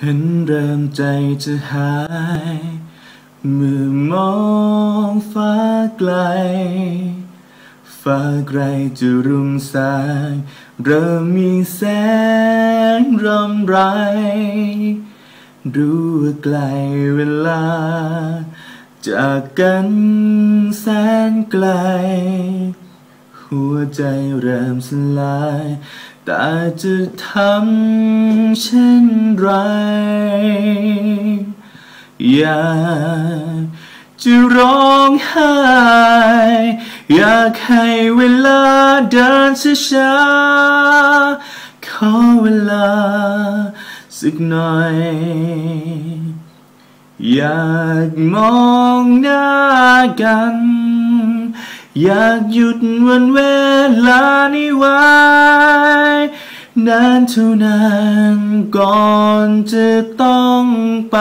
ฉันเริ่มใจจะหาย เมื่อมองฟ้าไกล ฟ้าไกลจะรุ่งสางเริ่มมีแสงรำไร รู้ว่าไกลเวลา จากกันแสนไกล หัวใจเริ่มสลาย แต่จะทำเช่นไร อยากจะร้องไห้ อยากให้เวลาเดินช้าๆขอเวลาสักหน่อย อยากมองหน้ากัน อยากหยุดวันเวลานี้ไว้ นานเท่านานก่อนจะต้องไป